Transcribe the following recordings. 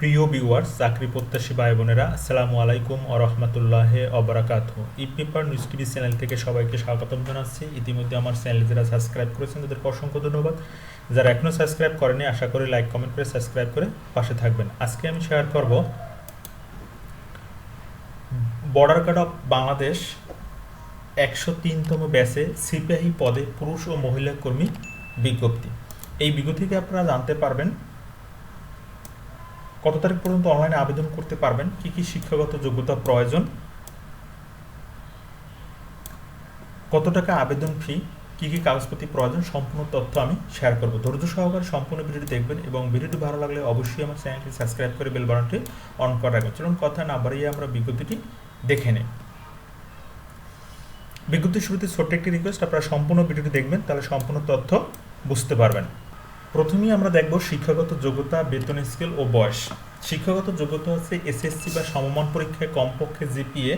প্রিয় ভিউয়ার্স চাকরি প্রত্যাশী ভাই বোনেরা আসসালামু আলাইকুম ও রহমতুল্লাহ অবরাকাত e paper news TV channel থেকে সবাইকে স্বাগতম জানাচ্ছি। ইতিমধ্যে আমার চ্যানেল যারা সাবস্ক্রাইব করেছেন, তাদেরকে অসংখ্য ধন্যবাদ। যারা এখনও সাবস্ক্রাইব করেনি, আশা করি লাইক, কমেন্ট করে সাবস্ক্রাইব করে পাশে থাকবেন। আজকে আমি শেয়ার করব বর্ডার গার্ড অফ বাংলাদেশ একশো তিনতম ব্যাচে সিপাহী পদে পুরুষ ও মহিলা কর্মী বিজ্ঞপ্তি। এই বিজ্ঞপ্তিতে আপনারা জানতে পারবেন কত তারিখ পর্যন্ত অনলাইনে আবেদন করতে পারবেন? কি কি শিক্ষাগত যোগ্যতা প্রয়োজন? কত টাকা আবেদন ফি কি কি কাগজপত্র প্রয়োজন? সম্পূর্ণ তথ্য আমি শেয়ার করব। ধৈর্য সহকারে সম্পূর্ণ ভিডিওটি দেখবেন এবং ভিডিওটি ভালো লাগলে অবশ্যই আমার চ্যানেলটি সাবস্ক্রাইব করে বেল বাটনটি অন করে রাখবেন। চলুন কথা না বাড়িয়ে আমরা বিজ্ঞপ্তিটি দেখে নিই। বিজ্ঞপ্তির শুরুতে ছোট্ট একটি রিকোয়েস্ট আপনারা সম্পূর্ণ ভিডিওটি দেখবেন, তাহলে সম্পূর্ণ তথ্য বুঝতে পারবেন। প্রথমেই আমরা দেখব শিক্ষাগত যোগ্যতা, বেতন স্কেল ও বয়স। শিক্ষাগত যোগ্যতা হচ্ছে এসএসসি বা সমমান পরীক্ষায় কমপক্ষে জিপিএ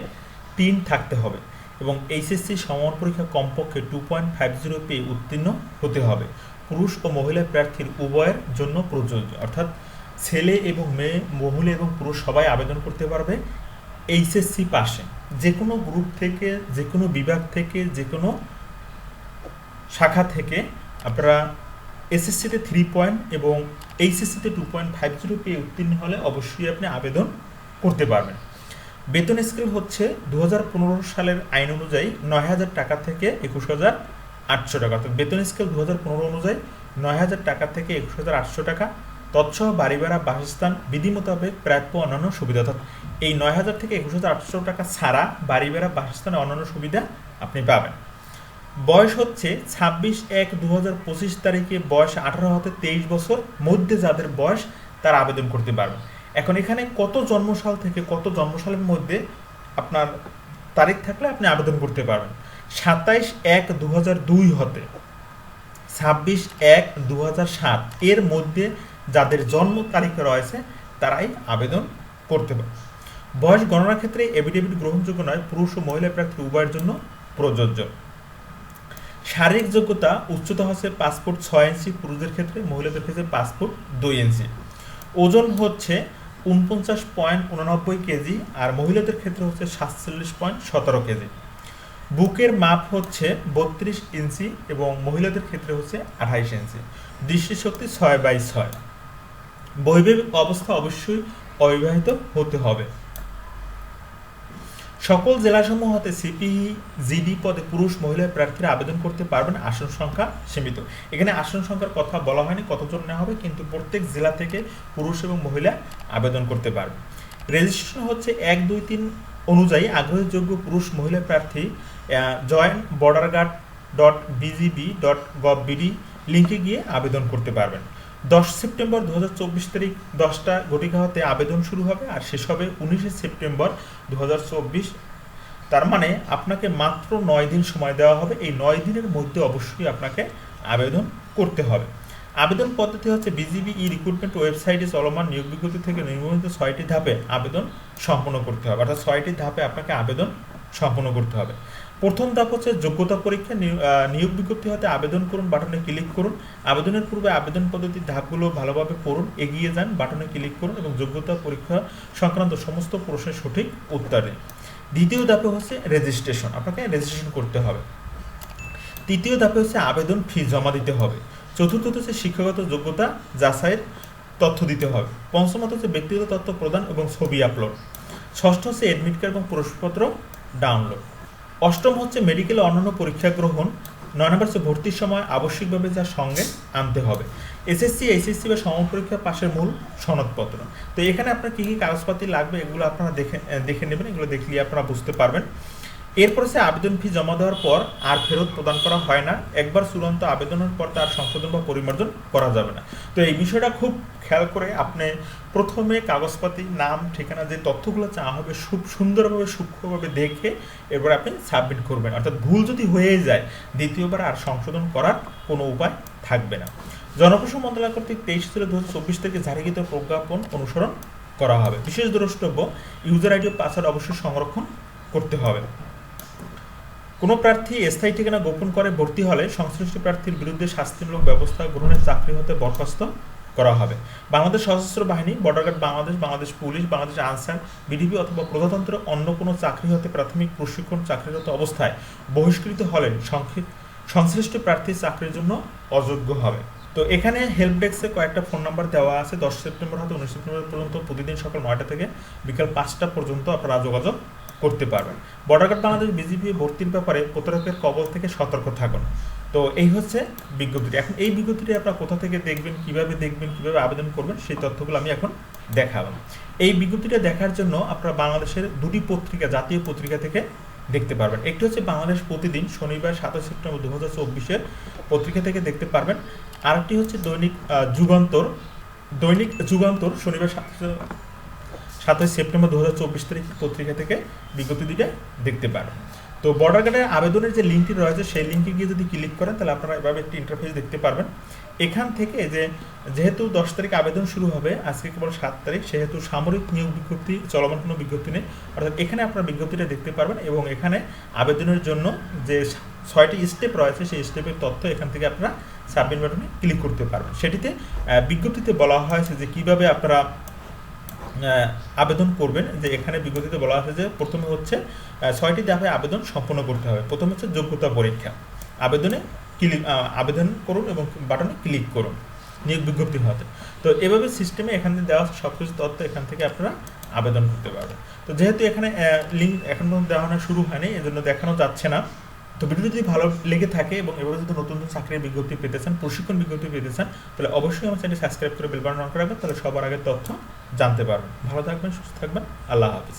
তিন থাকতে হবে এবং এইচএসসি সমমান পরীক্ষা কমপক্ষে টু পয়েন্ট ফাইভ জিরো পেয়ে উত্তীর্ণ হতে হবে। পুরুষ ও মহিলা প্রার্থীর উভয়ের জন্য প্রযোজ্য। অর্থাৎ ছেলে এবং মেয়ে, মহিলা এবং পুরুষ সবাই আবেদন করতে পারবে এইচএসসি পাশে। যে কোনো গ্রুপ থেকে যে কোনো বিভাগ থেকে যে কোনো শাখা থেকে আপনারা এসএসসিতে থ্রি পয়েন্ট এবং এইচএসসিতে টু পয়েন্ট ফাইভ জিরো পেয়ে উত্তীর্ণ হলে অবশ্যই আপনি আবেদন করতে পারবেন। বেতন স্কেল হচ্ছে দু হাজার পনেরো সালের আইন অনুযায়ী নয় হাজার টাকা থেকে একুশ হাজার আটশো টাকা। অর্থাৎ বেতন স্কেল দু হাজার পনেরো অনুযায়ী নয় হাজার টাকা থেকে একুশ হাজার আটশো টাকা। তৎসহ বাড়ি ভাড়া, বাসস্থান, বিধি মোতাবেক প্রাপ্য অন্যান্য সুবিধা। অর্থাৎ এই নয় হাজার থেকে একুশ হাজার আটশো টাকা ছাড়া বাড়ি ভাড়া, বাসস্থানে অন্যান্য সুবিধা আপনি পাবেন। বয়স হচ্ছে ছাব্বিশ এক দু হাজার পঁচিশ তারিখে বয়স আঠারো হতে তেইশ বছর। মধ্যে যাদের বয়স, তারা আবেদন করতে পারবে। এখন এখানে কত জন্মসাল থেকে কত জন্মসালের মধ্যে আপনার তারিখ থাকলে আপনি আবেদন করতে পারবেন। সাতাইশ এক দু হাজার দুই হতে। ছাব্বিশ এক দু হাজার সাত, এর মধ্যে যাদের জন্ম তারিখ রয়েছে, তারাই আবেদন করতে পারে বয়স গণনার ক্ষেত্রে এভিডেভিট গ্রহণযোগ্য নয়, পুরুষ ও মহিলা প্রার্থী উভয়ের জন্য প্রযোজ্য। শারীরিক যোগ্যতা উচ্চতা হচ্ছে পাসপোর্ট ছয় ইঞ্চি, পুরুষদের ক্ষেত্রে মহিলাদের ক্ষেত্রে পাসপোর্ট দুই ইঞ্চি। ওজন হচ্ছে উনপঞ্চাশ পয়েন্ট উননব্বই কেজি আর মহিলাদের ক্ষেত্রে হচ্ছে সাতচল্লিশ পয়েন্ট সতেরো কেজি। বুকের মাপ হচ্ছে বত্রিশ ইঞ্চি এবং মহিলাদের ক্ষেত্রে হচ্ছে আঠাইশ ইঞ্চি। দৃষ্টিশক্তি ছয় বাই ছয়। বৈবাহিক অবস্থা অবশ্যই অবিবাহিত হতে হবে। সকল জেলাসমূহ হতে সিপিই জিডি পদে পুরুষ, মহিলা প্রার্থীরা আবেদন করতে পারবেন। আসন সংখ্যা সীমিত। এখানে আসন সংখ্যার কথা বলা হয়নি, কতজন নেওয়া হবে, কিন্তু প্রত্যেক জেলা থেকে পুরুষ এবং মহিলা আবেদন করতে পারবে। রেজিস্ট্রেশন হচ্ছে এক, দুই, তিন অনুযায়ী আগ্রহযোগ্য পুরুষ, মহিলা প্রার্থী join border guard dot BGB dot gov BD লিঙ্কে গিয়ে আবেদন করতে পারবেন। দশ সেপ্টেম্বর দু হাজার চব্বিশ তারিখ দশটা ঘটিকা হতে আবেদন শুরু হবে আর শেষ হবে উনিশে সেপ্টেম্বর দু হাজার চব্বিশ। তার মানে আপনাকে মাত্র নয় দিন সময় দেওয়া হবে। এই নয় দিনের মধ্যে অবশ্যই আপনাকে আবেদন করতে হবে। আবেদন পদ্ধতি হচ্ছে বিজিবি ই রিক্রুটমেন্ট ওয়েবসাইটে চলমান নিয়োগ বিজ্ঞপ্তি থেকে নির্মিত ছয়টি ধাপে আবেদন সম্পন্ন করতে হবে। অর্থাৎ ছয়টি ধাপে আপনাকে আবেদন সম্পন্ন করতে হবে। প্রথম ধাপ হচ্ছে যোগ্যতা পরীক্ষা নিয়োগ বিজ্ঞপ্তি হতে আবেদন করুন, বাটনে ক্লিক করুন। আবেদনের পূর্বে আবেদন পদ্ধতির ধাপগুলো ভালোভাবে পড়ুন, এগিয়ে যান, বাটনে ক্লিক করুন এবং যোগ্যতা পরীক্ষা সংক্রান্ত সমস্ত প্রশ্নের সঠিক উত্তর দিন। দ্বিতীয় ধাপে হচ্ছে রেজিস্ট্রেশন আপনাকে রেজিস্ট্রেশন করতে হবে। তৃতীয় ধাপে হচ্ছে আবেদন ফি জমা দিতে হবে। চতুর্থত হচ্ছে শিক্ষাগত যোগ্যতা যাচাইয়ের তথ্য দিতে হবে। পঞ্চমত হচ্ছে ব্যক্তিগত তথ্য প্রদান এবং ছবি আপলোড। ষষ্ঠ হচ্ছে অ্যাডমিট কার্ড এবং প্রশ্নপত্র ডাউনলোড অষ্টম হচ্ছে মেডিকেল অন্যান্য পরীক্ষা গ্রহণ, নয় নম্বর হচ্ছে ভর্তির সময় আবশ্যিকভাবে যা সঙ্গে আনতে হবে। এসএসসি এইচএসসি বা সমপরীক্ষা পাশের মূল সনদপত্র। তো এখানে আপনার কী কী কাগজপাতি লাগবে এগুলো আপনারা দেখে দেখে নেবেন, এগুলো দেখলে আপনারা বুঝতে পারবেন। এরপর সে আবেদন ফি জমা দেওয়ার পর আর ফেরত প্রদান করা হয় না। একবার চূড়ান্ত আবেদনের পর তার সংশোধন বা পরিমার্জন করা যাবে না। তো এই বিষয়টা খুব খেয়াল করে আপনি প্রথমে কাগজপাতি, নাম, ঠিকানা যে তথ্যগুলো চাওয়া হবে খুব সুন্দরভাবে, সূক্ষ্মভাবে দেখে এরপর আপনি সাবমিট করবেন। অর্থাৎ ভুল যদি হয়ে যায়, দ্বিতীয়বার আর সংশোধন করার কোনো উপায় থাকবে না। জনপ্রশাসন মন্ত্রণালয় কর্তৃক তেইশ জুলাই দু হাজার চব্বিশ থেকে জারিকৃত প্রজ্ঞাপন অনুসরণ করা হবে। বিশেষ দ্রষ্টব্য ইউজার আইডি পাসওয়ার্ড অবশ্যই সংরক্ষণ করতে হবে। কোনো প্রার্থী স্থায়ী ঠিকানা গোপন করে ভর্তি হলে সংশ্লিষ্ট প্রার্থীর বিরুদ্ধে শাস্তিমূলক ব্যবস্থা গ্রহণের চাকরি হতে বরখাস্ত করা হবে। বাংলাদেশ সশস্ত্র বাহিনী border guard Bangladesh Bangladesh police, Bangladesh Ansar VDP অথবা প্রজাতন্ত্র অন্য কোনো চাকরি হতে প্রাথমিক প্রশিক্ষণ চাকরিরত অবস্থায় বহিষ্কৃত হলে সংক্ষিপ্ত, সংশ্লিষ্ট প্রার্থী চাকরির জন্য অযোগ্য হবে। তো এখানে হেল্প ডেস্কে কয়েকটা ফোন নাম্বার দেওয়া আছে। দশ সেপ্টেম্বর হতে উনিশ সেপ্টেম্বর পর্যন্ত প্রতিদিন সকাল নয়টা থেকে বিকাল পাঁচটা পর্যন্ত আপনারা যোগাযোগ করতে পারবেন। বর্ডার গার্ড বাংলাদেশ বিজিপি ভর্তির ব্যাপারে প্রতারকের কবল থেকে সতর্ক থাকুন। তো এই হচ্ছে বিজ্ঞপ্তিটি। এখন এই বিজ্ঞপ্তিটি আপনারা কোথা থেকে দেখবেন, কীভাবে দেখবেন, কীভাবে আবেদন করবেন, সেই তথ্যগুলো আমি এখন দেখাবো এই বিজ্ঞপ্তিটা দেখার জন্য আপনারা বাংলাদেশের দুটি পত্রিকা, জাতীয় পত্রিকা থেকে দেখতে পারবেন। একটি হচ্ছে বাংলাদেশ প্রতিদিন শনিবার সাতাশ সেপ্টেম্বর দু হাজার চব্বিশের পত্রিকা থেকে দেখতে পারবেন। আরেকটি হচ্ছে দৈনিক যুগান্তর। দৈনিক যুগান্তর শনিবার সাতাশ সেপ্টেম্বর দু হাজার চব্বিশ তারিখ পত্রিকা থেকে বিজ্ঞপ্তি দুইটা দেখতে পারবেন তো বর্ডার গার্ডের আবেদনের যে লিঙ্কটি রয়েছে, সেই লিঙ্কে গিয়ে যদি ক্লিক করেন, তাহলে আপনারা এভাবে একটি ইন্টারফেস দেখতে পারবেন। এখান থেকে যে, যেহেতু দশ তারিখ আবেদন শুরু হবে, আজকে কেবল সাত তারিখ, সেহেতু সামরিক নিয়োগ বিজ্ঞপ্তি, চলমান কোনো বিজ্ঞপ্তি নেই। অর্থাৎ এখানে আপনারা বিজ্ঞপ্তিটা দেখতে পারবেন এবং এখানে আবেদনের জন্য যে ছয়টি স্টেপ রয়েছে, সেই স্টেপের তথ্য এখান থেকে আপনারা সাবমিট বাটনে ক্লিক করতে পারবেন। সেটিতে বিজ্ঞপ্তিতে বলা হয়েছে যে কীভাবে আপনারা আবেদন করবেন যে এখানে বিজ্ঞপ্তিতে বলা আছে যে প্রথমে হচ্ছে ছয়টি ধাপে আবেদন সম্পন্ন করতে হবে। প্রথম হচ্ছে যোগ্যতা পরীক্ষা। আবেদনে ক্লিক আবেদন করুন এবং বাটনে ক্লিক করুন। নিয়োগ বিজ্ঞপ্তি হতে তো এভাবে সিস্টেমে এখান থেকে দেওয়া সব কিছু তথ্য এখান থেকে আপনারা আবেদন করতে পারবেন। তো যেহেতু এখানে লিঙ্ক এখন দেওয়ানো শুরু হয়নি, এজন্য দেখানো যাচ্ছে না। তো ভিডিওটি যদি ভালো লেগে থাকে এবং এভাবে যদি নতুন নতুন চাকরির বিজ্ঞপ্তি পেতে চান, প্রশিক্ষণ বিজ্ঞপ্তি পেতে চান, তাহলে অবশ্যই আমার চ্যানেল সাবস্ক্রাইব করে বেলবান অন করে রাখবেন, তাহলে সবার আগে তথ্য জানতে পারবেন। ভালো থাকবেন, সুস্থ থাকবেন, আল্লাহ হাফিজ।